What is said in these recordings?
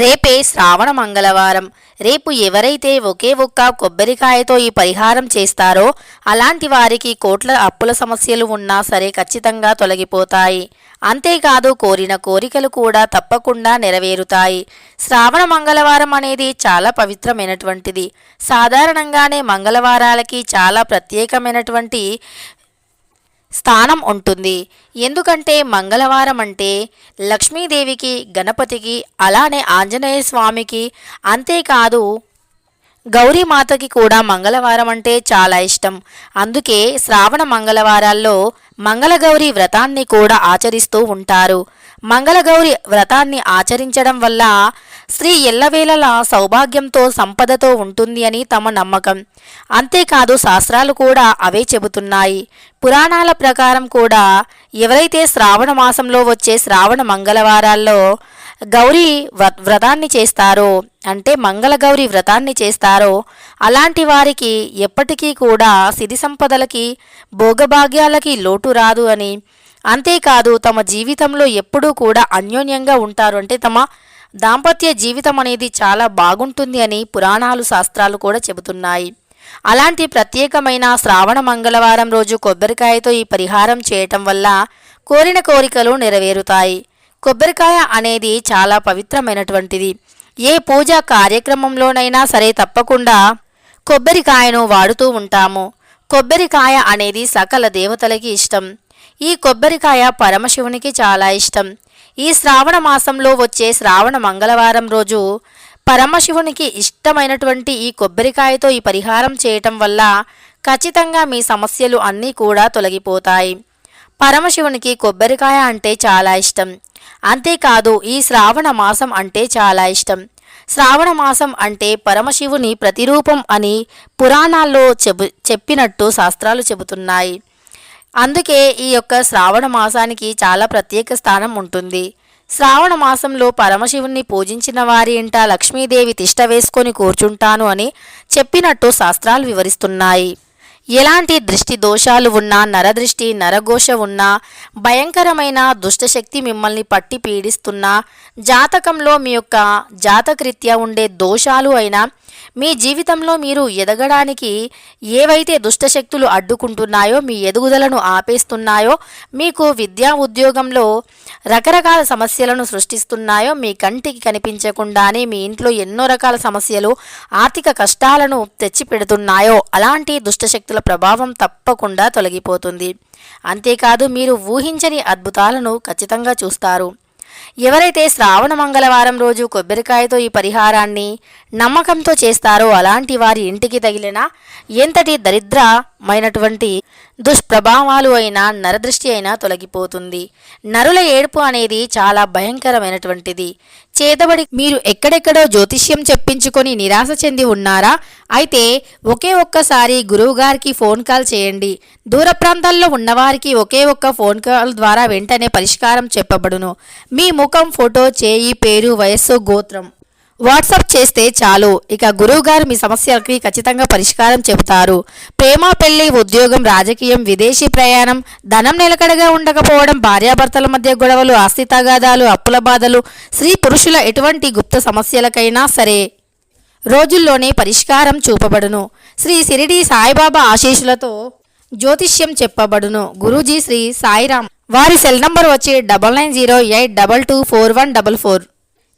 రేపే శ్రావణ మంగళవారం. రేపు ఎవరైతే ఒకే ఒక్క కొబ్బరికాయతో ఈ పరిహారం చేస్తారో అలాంటి వారికి కోట్ల అప్పుల సమస్యలు ఉన్నా సరే ఖచ్చితంగా తొలగిపోతాయి. అంతేకాదు కోరిన కోరికలు కూడా తప్పకుండా నెరవేరుతాయి. శ్రావణ మంగళవారం అనేది చాలా పవిత్రమైనటువంటిది. సాధారణంగానే మంగళవారాలకి చాలా ప్రత్యేకమైనటువంటి స్థానం ఉంటుంది. ఎందుకంటే మంగళవారం అంటే లక్ష్మీదేవికి గణపతికి అలానే ఆంజనేయ స్వామికి అంతేకాదు గౌరీమాతకి కూడా మంగళవారం అంటే చాలా ఇష్టం. అందుకే శ్రావణ మంగళవారాల్లో మంగళగౌరి వ్రతాన్ని కూడా ఆచరిస్తూ ఉంటారు. మంగళగౌరి వ్రతాన్ని ఆచరించడం వల్ల స్త్రీ ఎల్లవేళలా సౌభాగ్యంతో సంపదతో ఉంటుంది అని తమ నమ్మకం. అంతేకాదు శాస్త్రాలు కూడా అవే చెబుతున్నాయి. పురాణాల ప్రకారం కూడా ఎవరైతే శ్రావణ మాసంలో వచ్చే శ్రావణ మంగళవారాల్లో గౌరీ వ్ర- వ్రతాన్ని చేస్తారో అంటే మంగళగౌరి వ్రతాన్ని చేస్తారో అలాంటి వారికి ఎప్పటికీ కూడా సిరి సంపదలకి భోగభాగ్యాలకి లోటు రాదు అని. అంతేకాదు తమ జీవితంలో ఎప్పుడూ కూడా అన్యోన్యంగా ఉంటారు. అంటే తమ దాంపత్య జీవితం అనేది చాలా బాగుంటుంది అని పురాణాలు శాస్త్రాలు కూడా చెబుతున్నాయి. అలాంటి ప్రత్యేకమైన శ్రావణ మంగళవారం రోజు కొబ్బరికాయతో ఈ పరిహారం చేయటం వల్ల కోరిన కోరికలు నెరవేరుతాయి. కొబ్బరికాయ అనేది చాలా పవిత్రమైనటువంటిది. ఏ పూజా కార్యక్రమంలోనైనా సరే తప్పకుండా కొబ్బరికాయను వాడుతూ ఉంటాము. కొబ్బరికాయ అనేది సకల దేవతలకి ఇష్టం. ఈ కొబ్బరికాయ పరమశివునికి చాలా ఇష్టం. ఈ శ్రావణ మాసంలో వచ్చే శ్రావణ మంగళవారం రోజు పరమశివునికి ఇష్టమైనటువంటి ఈ కొబ్బరికాయతో ఈ పరిహారం చేయటం వల్ల ఖచ్చితంగా మీ సమస్యలు అన్నీ కూడా తొలగిపోతాయి. పరమశివునికి కొబ్బరికాయ అంటే చాలా ఇష్టం. అంతేకాదు ఈ శ్రావణ మాసం అంటే చాలా ఇష్టం. శ్రావణ మాసం అంటే పరమశివుని ప్రతిరూపం అని పురాణాల్లో చెబు చెప్పినట్టు శాస్త్రాలు చెబుతున్నాయి. అందుకే ఈ యొక్క శ్రావణ మాసానికి చాలా ప్రత్యేక స్థానం ఉంటుంది. శ్రావణ మాసంలో పరమశివుణ్ణి పూజించిన వారి ఇంట లక్ష్మీదేవి తిష్ట వేసుకొని కూర్చుంటాను అని చెప్పినట్టు శాస్త్రాలు వివరిస్తున్నాయి. ఎలాంటి దృష్టి దోషాలు ఉన్నా నరదృష్టి నరఘోష ఉన్నా భయంకరమైన దుష్టశక్తి మిమ్మల్ని పట్టి పీడిస్తున్నా జాతకంలో మీ యొక్క జాతకరీత్యా ఉండే దోషాలు అయినా మీ జీవితంలో మీరు ఎదగడానికి ఏవైతే దుష్టశక్తులు అడ్డుకుంటున్నాయో మీ ఎదుగుదలను ఆపేస్తున్నాయో మీకు విద్యా ఉద్యోగంలో రకరకాల సమస్యలను సృష్టిస్తున్నాయో మీ కంటికి కనిపించకుండానే మీ ఇంట్లో ఎన్నో రకాల సమస్యలు ఆర్థిక కష్టాలను తెచ్చిపెడుతున్నాయో అలాంటి దుష్టశక్తుల ప్రభావం తప్పకుండా తొలగిపోతుంది. అంతేకాదు మీరు ఊహించని అద్భుతాలను ఖచ్చితంగా చూస్తారు. ఎవరైతే శ్రావణ మంగళవారం రోజు కొబ్బరికాయతో ఈ పరిహారాన్ని నమ్మకంతో చేస్తారో అలాంటి వారి ఇంటికి తగిలిన ఎంతటి దరిద్రమైనటువంటి దుష్ప్రభావాలు అయినా నరదృష్టి అయినా తొలగిపోతుంది. నరుల ఏడుపు అనేది చాలా భయంకరమైనటువంటిది. చేతబడి మీరు ఎక్కడెక్కడో జ్యోతిష్యం చెప్పించుకొని నిరాశ చెంది ఉన్నారా? అయితే ఒకే ఒక్కసారి గురువుగారికి ఫోన్ కాల్ చేయండి. దూర ప్రాంతాల్లో ఉన్నవారికి ఒకే ఒక్క ఫోన్ కాల్ ద్వారా వెంటనే పరిష్కారం చెప్పబడును. మీ ముఖం ఫోటో చేయి పేరు వయస్సు గోత్రం. వాట్సాప్ చేస్తే చాలు. ఇక గురువుగారు మీ సమస్యలకి ఖచ్చితంగా పరిష్కారం చెబుతారు. ప్రేమ పెళ్ళి ఉద్యోగం రాజకీయం విదేశీ ప్రయాణం ధనం నిలకడగా ఉండకపోవడం భార్యాభర్తల మధ్య గొడవలు ఆస్తి తగాదాలు అప్పుల బాధలు స్త్రీ పురుషుల ఎటువంటి గుప్త సమస్యలకైనా సరే రోజుల్లోనే పరిష్కారం చూపబడును. శ్రీ సిరిడి సాయిబాబా ఆశీస్సులతో జ్యోతిష్యం చెప్పబడును. గురూజీ శ్రీ సాయిరామ్. వారి సెల్ నంబర్ వచ్చి double nine zero eight double two four one double four.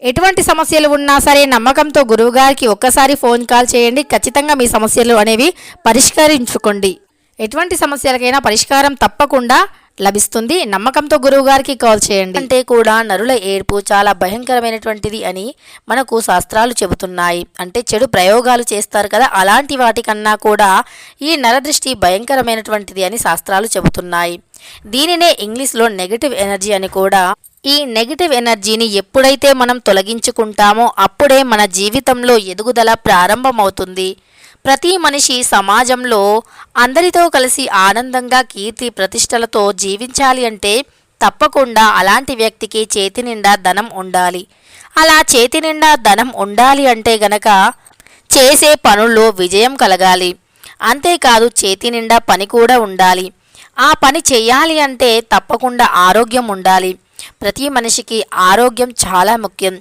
ఎటువంటి సమస్యలు ఉన్నా సరే నమ్మకంతో గురువుగారికి ఒక్కసారి ఫోన్ కాల్ చేయండి. ఖచ్చితంగా మీ సమస్యలు అనేవి పరిష్కరించుకోండి. ఎటువంటి సమస్యలకైనా పరిష్కారం తప్పకుండా లభిస్తుంది. నమ్మకంతో గురువుగారికి కాల్ చేయండి. అంటే కూడా నరుల ఏడుపు చాలా భయంకరమైనటువంటిది అని మనకు శాస్త్రాలు చెబుతున్నాయి. అంటే చెడు ప్రయోగాలు చేస్తారు కదా అలాంటి వాటికన్నా కూడా ఈ నరదృష్టి భయంకరమైనటువంటిది అని శాస్త్రాలు చెబుతున్నాయి. దీనినే ఇంగ్లీష్లో నెగటివ్ ఎనర్జీ అని కూడా ఈ నెగిటివ్ ఎనర్జీని ఎప్పుడైతే మనం తొలగించుకుంటామో అప్పుడే మన జీవితంలో ఎదుగుదల ప్రారంభమవుతుంది. ప్రతి మనిషి సమాజంలో అందరితో కలిసి ఆనందంగా కీర్తి ప్రతిష్టలతో జీవించాలి అంటే తప్పకుండా అలాంటి వ్యక్తికి చేతి నిండా ధనం ఉండాలి. అలా చేతి నిండా ధనం ఉండాలి అంటే గనక చేసే పనుల్లో విజయం కలగాలి. అంతేకాదు చేతి నిండా పని కూడా ఉండాలి. ఆ పని చేయాలి అంటే తప్పకుండా ఆరోగ్యం ఉండాలి. ప్రతి మనిషికి ఆరోగ్యం చాలా ముఖ్యం.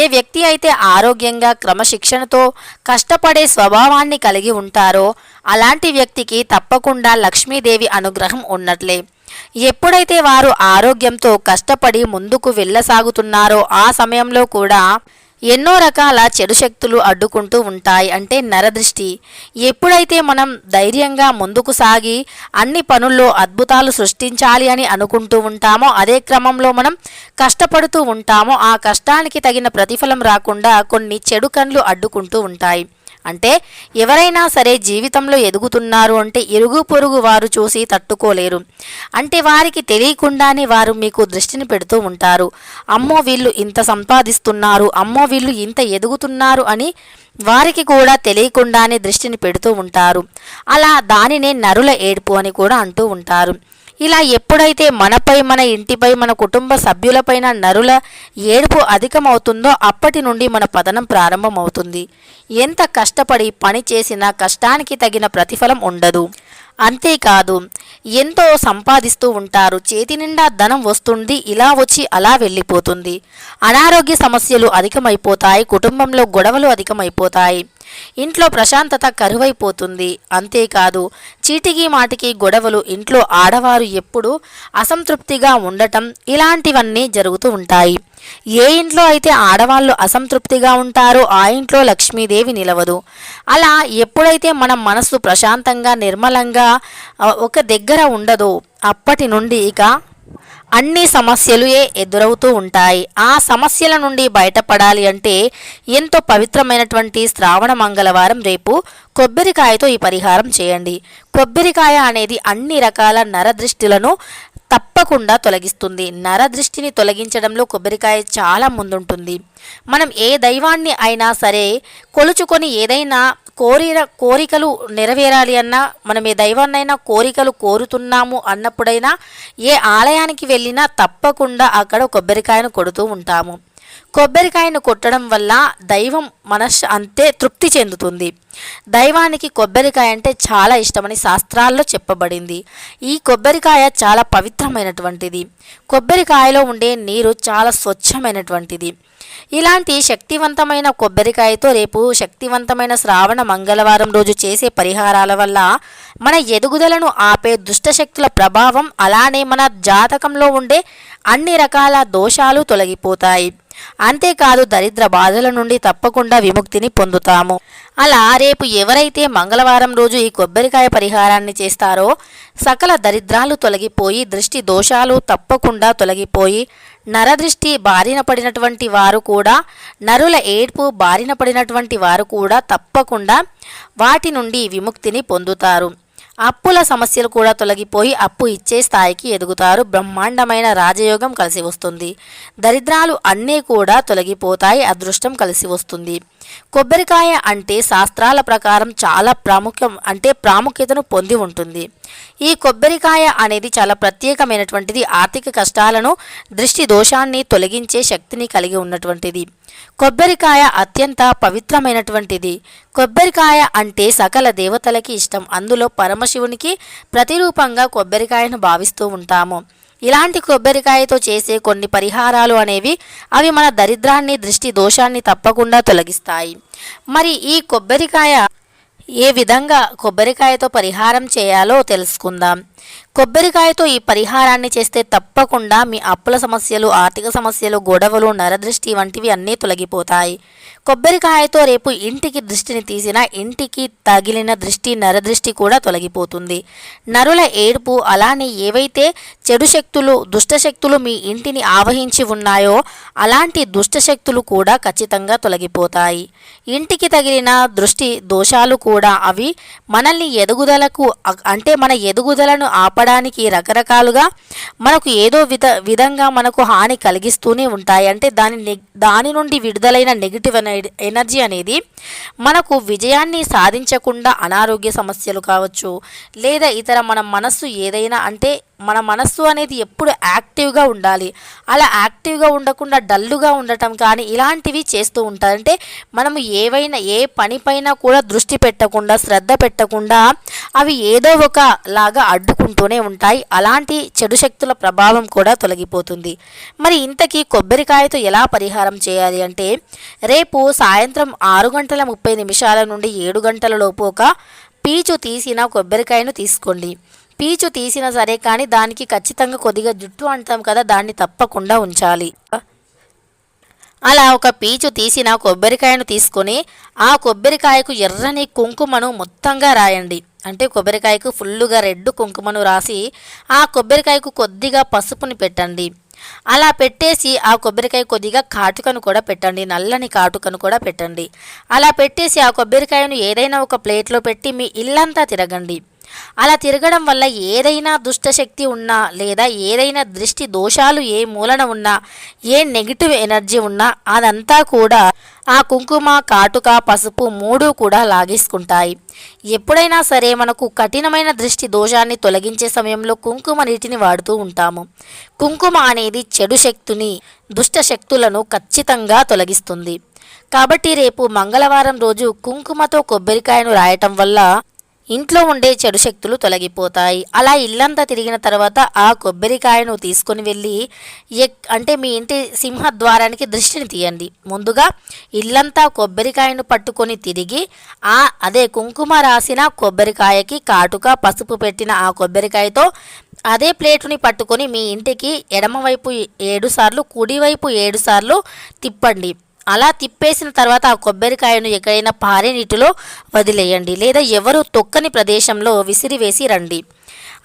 ఏ వ్యక్తి అయితే ఆరోగ్యంగా క్రమశిక్షణతో కష్టపడే స్వభావాన్ని కలిగి ఉంటారో అలాంటి వ్యక్తికి తప్పకుండా లక్ష్మీదేవి అనుగ్రహం ఉన్నట్లే. ఎప్పుడైతే వారు ఆరోగ్యంతో కష్టపడి ముందుకు వెళ్ళసాగుతున్నారో ఆ సమయంలో కూడా ఎన్నో రకాల చెడు శక్తులు అడ్డుకుంటూ ఉంటాయి అంటే నరదృష్టి. ఎప్పుడైతే మనం ధైర్యంగా ముందుకు సాగి అన్ని పనుల్లో అద్భుతాలు సృష్టించాలి అని అనుకుంటూ ఉంటామో అదే క్రమంలో మనం కష్టపడుతూ ఉంటామో ఆ కష్టానికి తగిన ప్రతిఫలం రాకుండా కొన్ని చెడు కళ్ళు అడ్డుకుంటూ ఉంటాయి. అంటే ఎవరైనా సరే జీవితంలో ఎదుగుతున్నారు అంటే ఇరుగు పొరుగు వారు చూసి తట్టుకోలేరు. అంటే వారికి తెలియకుండానే వారు మీకు దృష్టిని పెడుతూ ఉంటారు. అమ్మో వీళ్ళు ఇంత సంపాదిస్తున్నారు అమ్మో వీళ్ళు ఇంత ఎదుగుతున్నారు అని వారికి కూడా తెలియకుండానే దృష్టిని పెడుతూ ఉంటారు. అలా దానినే నరుల ఏడుపు అని కూడా అంటూ ఉంటారు. ఇలా ఎప్పుడైతే మనపై మన ఇంటిపై మన కుటుంబ సభ్యులపైన నరుల ఏడుపు అధికమవుతుందో అప్పటి నుండి మన పతనం ప్రారంభమవుతుంది. ఎంత కష్టపడి పని చేసినా కష్టానికి తగిన ప్రతిఫలం ఉండదు. అంతేకాదు ఎంతో సంపాదిస్తూ ఉంటారు. చేతి నిండా ధనం వస్తుంది ఇలా వచ్చి అలా వెళ్ళిపోతుంది. అనారోగ్య సమస్యలు అధికమైపోతాయి కుటుంబంలో గొడవలు అధికమైపోతాయి. ఇంట్లో ప్రశాంతత కరువైపోతుంది. అంతేకాదు చీటికి మాటికి గొడవలు ఇంట్లో ఆడవారు ఎప్పుడూ అసంతృప్తిగా ఉండటం ఇలాంటివన్నీ జరుగుతూ ఉంటాయి. ఏ ఇంట్లో అయితే ఆడవాళ్ళు అసంతృప్తిగా ఉంటారో ఆ ఇంట్లో లక్ష్మీదేవి నిలవదు. అలా ఎప్పుడైతే మన మనసు ప్రశాంతంగా నిర్మలంగా ఒక దగ్గర ఉండదో అప్పటి నుండి ఇక అన్ని సమస్యలు ఎదురవుతూ ఉంటాయి. ఆ సమస్యల నుండి బయటపడాలి అంటే ఎంతో పవిత్రమైనటువంటి శ్రావణ మంగళవారం రేపు కొబ్బరికాయతో ఈ పరిహారం చేయండి. కొబ్బరికాయ అనేది అన్ని రకాల నరదృష్టిలను తప్పకుండా తొలగిస్తుంది. నరదృష్టిని తొలగించడంలో కొబ్బరికాయ చాలా ముందుంటుంది. మనం ఏ దైవాన్ని అయినా సరే కొలుచుకొని ఏదైనా కోరిన కోరికలు నెరవేరాలి అన్నా మనం ఏ దైవాన్నైనా కోరికలు కోరుతున్నాము అన్నప్పుడైనా ఏ ఆలయానికి వెళ్ళినా తప్పకుండా అక్కడ కొబ్బరికాయను కొడుతూ ఉంటాము. కొబ్బరికాయను కొట్టడం వల్ల దైవం మనస్ అంతే తృప్తి చెందుతుంది. దైవానికి కొబ్బరికాయ అంటే చాలా ఇష్టమని శాస్త్రాల్లో చెప్పబడింది. ఈ కొబ్బరికాయ చాలా పవిత్రమైనటువంటిది. కొబ్బరికాయలో ఉండే నీరు చాలా స్వచ్ఛమైనటువంటిది. ఇలాంటి శక్తివంతమైన కొబ్బరికాయతో రేపు శక్తివంతమైన శ్రావణ మంగళవారం రోజు చేసే పరిహారాల వల్ల మన ఎదుగుదలను ఆపే దుష్టశక్తుల ప్రభావం అలానే మన జాతకంలో ఉండే అన్ని రకాల దోషాలు తొలగిపోతాయి. అంతేకాదు దరిద్ర బాధల నుండి తప్పకుండా విముక్తిని పొందుతాము. అలా రేపు ఎవరైతే మంగళవారం రోజు ఈ కొబ్బరికాయ పరిహారాన్ని చేస్తారో సకల దరిద్రాలు తొలగిపోయి దృష్టి దోషాలు తప్పకుండా తొలగిపోయి నరదృష్టి బారిన పడినటువంటి వారు కూడా నరుల ఏడ్పు బారిన పడినటువంటి వారు కూడా తప్పకుండా వాటి నుండి విముక్తిని పొందుతారు. అప్పుల సమస్యలు కూడా తొలగిపోయి అప్పు ఇచ్చే స్థాయికి ఎదుగుతారు. బ్రహ్మాండమైన రాజయోగం కలిసి వస్తుంది. దరిద్రాలు అన్నీ కూడా తొలగిపోతాయి. అదృష్టం కలిసి వస్తుంది. కొబ్బరికాయ అంటే శాస్త్రాల ప్రకారం చాలా ప్రాముఖ్యం అంటే ప్రాముఖ్యతను పొంది ఉంటుంది. ఈ కొబ్బరికాయ అనేది చాలా ప్రత్యేకమైనటువంటిది. ఆర్థిక కష్టాలను దృష్టి దోషాన్ని తొలగించే శక్తిని కలిగి ఉన్నటువంటిది. కొబ్బరికాయ అత్యంత పవిత్రమైనటువంటిది. కొబ్బరికాయ అంటే సకల దేవతలకి ఇష్టం. అందులో పరమశివునికి ప్రతిరూపంగా కొబ్బరికాయను భావిస్తూ ఉంటాము. ఇలాంటి కొబ్బరికాయతో చేసే కొన్ని పరిహారాలు అనేవి అవి మన దరిద్రాన్ని దృష్టి దోషాన్ని తప్పకుండా తొలగిస్తాయి. మరి ఈ కొబ్బరికాయ ఏ విధంగా కొబ్బరికాయతో పరిహారం చేయాలో తెలుసుకుందాం. కొబ్బరికాయతో ఈ పరిహారాన్ని చేస్తే తప్పకుండా మీ అప్పుల సమస్యలు ఆర్థిక సమస్యలు గొడవలు నరదృష్టి వంటివి అన్నీ తొలగిపోతాయి. కొబ్బరికాయతో రేపు ఇంటికి దృష్టిని తీసిన ఇంటికి తగిలిన దృష్టి నరదృష్టి కూడా తొలగిపోతుంది. నరుల ఏడుపు అలానే ఏవైతే చెడు శక్తులు దుష్టశక్తులు మీ ఇంటిని ఆవహించి ఉన్నాయో అలాంటి దుష్టశక్తులు కూడా ఖచ్చితంగా తొలగిపోతాయి. ఇంటికి తగిలిన దృష్టి దోషాలు కూడా అవి మనల్ని ఎదుగుదలకు అంటే మన ఎదుగుదలను ఆపడానికి రకరకాలుగా మనకు ఏదో విధ విధంగా మనకు హాని కలిగిస్తూనే ఉంటాయి. అంటే దాని నెగ్ దాని నుండి విడుదలైన నెగిటివ్ ఎన- ఎనర్జీ అనేది మనకు విజయాన్ని సాధించకుండా అనారోగ్య సమస్యలు కావచ్చు లేదా ఇతర మన మనస్సు ఏదైనా అంటే మన మనస్సు అనేది ఎప్పుడు యాక్టివ్గా ఉండాలి. అలా యాక్టివ్గా ఉండకుండా డల్లుగా ఉండటం కానీ ఇలాంటివి చేస్తూ ఉంటారంటే మనము ఏవైనా ఏ పనిపైన కూడా దృష్టి పెట్టకుండా శ్రద్ధ పెట్టకుండా అవి ఏదో ఒక లాగా అడ్డుకుంటూనే ఉంటాయి. అలాంటి చెడు శక్తుల ప్రభావం కూడా తొలగిపోతుంది. మరి ఇంతకీ కొబ్బరికాయతో ఎలా పరిహారం చేయాలి అంటే రేపు సాయంత్రం ఆరు గంటల ముప్పై నిమిషాల నుండి ఏడు గంటల లోపు ఒక పీచు తీసిన కొబ్బరికాయను తీసుకోండి. పీచు తీసినా సరే కానీ దానికి ఖచ్చితంగా కొద్దిగా జుట్టు అంటాం కదా దాన్ని తప్పకుండా ఉంచాలి. అలా ఒక పీచు తీసిన కొబ్బరికాయను తీసుకొని ఆ కొబ్బరికాయకు ఎర్రని కుంకుమను మొత్తంగా రాయండి. అంటే కొబ్బరికాయకు ఫుల్లుగా రెడ్ కుంకుమను రాసి ఆ కొబ్బరికాయకు కొద్దిగా పసుపుని పెట్టండి. అలా పెట్టేసి ఆ కొబ్బరికాయ కొద్దిగా కాటుకను కూడా పెట్టండి నల్లని కాటుకను కూడా పెట్టండి. అలా పెట్టేసి ఆ కొబ్బరికాయను ఏదైనా ఒక ప్లేట్లో పెట్టి మీ ఇల్లంతా తిరగండి. అలా తిరగడం వల్ల ఏదైనా దుష్టశక్తి ఉన్నా లేదా ఏదైనా దృష్టి దోషాలు ఏ మూలన ఉన్నా ఏ నెగిటివ్ ఎనర్జీ ఉన్నా అదంతా కూడా ఆ కుంకుమ కాటుక పసుపు మూడు కూడా లాగేసుకుంటాయి. ఎప్పుడైనా సరే మనకు కఠినమైన దృష్టి దోషాన్ని తొలగించే సమయంలో కుంకుమ నీటిని వాడుతూ ఉంటాము. కుంకుమ అనేది చెడు శక్తిని దుష్ట శక్తులను ఖచ్చితంగా తొలగిస్తుంది. కాబట్టి రేపు మంగళవారం రోజు కుంకుమతో కొబ్బరికాయను రాయటం వల్ల ఇంట్లో ఉండే చెడు శక్తులు తొలగిపోతాయి. అలా ఇల్లంతా తిరిగిన తర్వాత ఆ కొబ్బరికాయను తీసుకొని వెళ్ళి ఎక్ అంటే మీ ఇంటి సింహద్వారానికి దృష్టిని తీయండి. ముందుగా ఇల్లంతా కొబ్బరికాయను పట్టుకొని తిరిగి ఆ అదే కుంకుమ రాసిన కొబ్బరికాయకి కాటుక పసుపు పెట్టిన ఆ కొబ్బరికాయతో అదే ప్లేటుని పట్టుకొని మీ ఇంటికి ఎడమవైపు ఏడుసార్లు కుడివైపు ఏడుసార్లు తిప్పండి. అలా తిప్పేసిన తర్వాత ఆ కొబ్బరికాయను ఎక్కడైనా పారే నీటిలో వదిలేయండి లేదా ఎవరు తొక్కని ప్రదేశంలో విసిరివేసి రండి.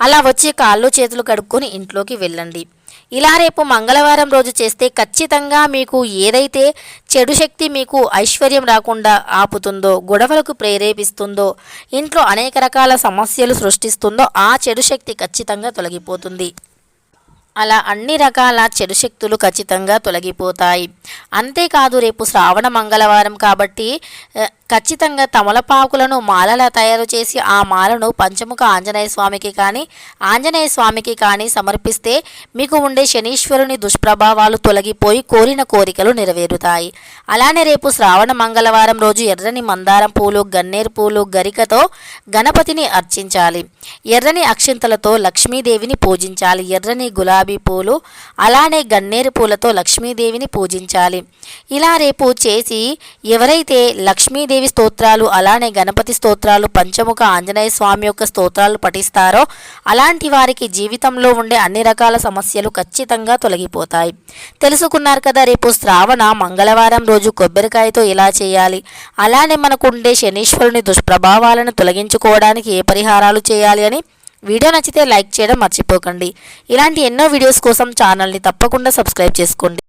అలా వచ్చి కాళ్ళు చేతులు కడుక్కొని ఇంట్లోకి వెళ్ళండి. ఇలా రేపు మంగళవారం రోజు చేస్తే ఖచ్చితంగా మీకు ఏదైతే చెడు శక్తి మీకు ఐశ్వర్యం రాకుండా ఆపుతుందో గొడవలకు ప్రేరేపిస్తుందో ఇంట్లో అనేక రకాల సమస్యలు సృష్టిస్తుందో ఆ చెడు శక్తి ఖచ్చితంగా తొలగిపోతుంది. అలా అన్ని రకాల చెడు శక్తులు ఖచ్చితంగా తొలగిపోతాయి. అంతేకాదు రేపు శ్రావణ మంగళవారం కాబట్టి ఖచ్చితంగా తమలపాకులను మాలలా తయారు చేసి ఆ మాలను పంచముఖ ఆంజనేయ స్వామికి కానీ ఆంజనేయ స్వామికి కానీ సమర్పిస్తే మీకు ఉండే శనీశ్వరుని దుష్ప్రభావాలు తొలగిపోయి కోరిన కోరికలు నెరవేరుతాయి. అలానే రేపు శ్రావణ మంగళవారం రోజు ఎర్రని మందారం పూలు గన్నేరు పూలు గరికతో గణపతిని అర్చించాలి. ఎర్రని అక్షింతలతో లక్ష్మీదేవిని పూజించాలి. ఎర్రని గులాబీ పూలు అలానే గన్నేరు పూలతో లక్ష్మీదేవిని పూజించాలి. ఇలా రేపు చేసి ఎవరైతే లక్ష్మీదేవి స్తోత్రాలు అలానే గణపతి స్తోత్రాలు పంచముఖ ఆంజనేయ స్వామి యొక్క స్తోత్రాలు పఠిస్తారో అలాంటి వారికి జీవితంలో ఉండే అన్ని రకాల సమస్యలు ఖచ్చితంగా తొలగిపోతాయి. తెలుసుకున్నారు కదా రేపు శ్రావణ మంగళవారం రోజు కొబ్బరికాయతో ఇలా చేయాలి? అలానే మనకు ఉండే శనీశ్వరుని దుష్ప్రభావాలను తొలగించుకోవడానికి ఏ పరిహారాలు చేయాలి అని? వీడియో నచ్చితే లైక్ చేయడం మర్చిపోకండి. ఇలాంటి ఎన్నో వీడియోస్ కోసం ఛానల్ని తప్పకుండా సబ్స్క్రైబ్ చేసుకోండి.